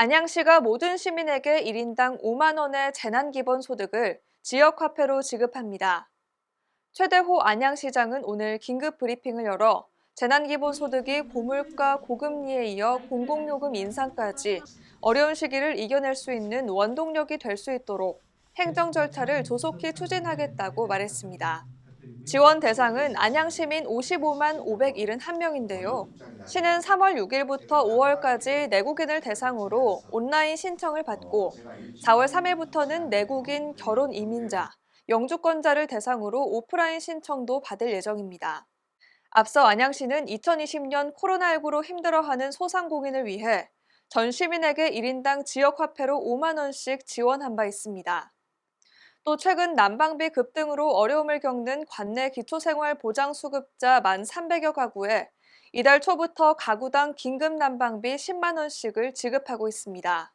안양시가 모든 시민에게 1인당 5만 원의 재난기본소득을 지역화폐로 지급합니다. 최대호 안양시장은 오늘 긴급 브리핑을 열어 재난기본소득이 고물가 고금리에 이어 공공요금 인상까지 어려운 시기를 이겨낼 수 있는 원동력이 될 수 있도록 행정 절차를 조속히 추진하겠다고 말했습니다. 지원 대상은 안양 시민 55만 571명인데요. 시는 3월 6일부터 5월까지 내국인을 대상으로 온라인 신청을 받고 4월 3일부터는 내국인 결혼 이민자, 영주권자를 대상으로 오프라인 신청도 받을 예정입니다. 앞서 안양시는 2020년 코로나19로 힘들어하는 소상공인을 위해 전 시민에게 1인당 지역화폐로 5만 원씩 지원한 바 있습니다. 또 최근 난방비 급등으로 어려움을 겪는 관내 기초생활보장수급자 만 300여 가구에 이달 초부터 가구당 긴급 난방비 10만 원씩을 지급하고 있습니다.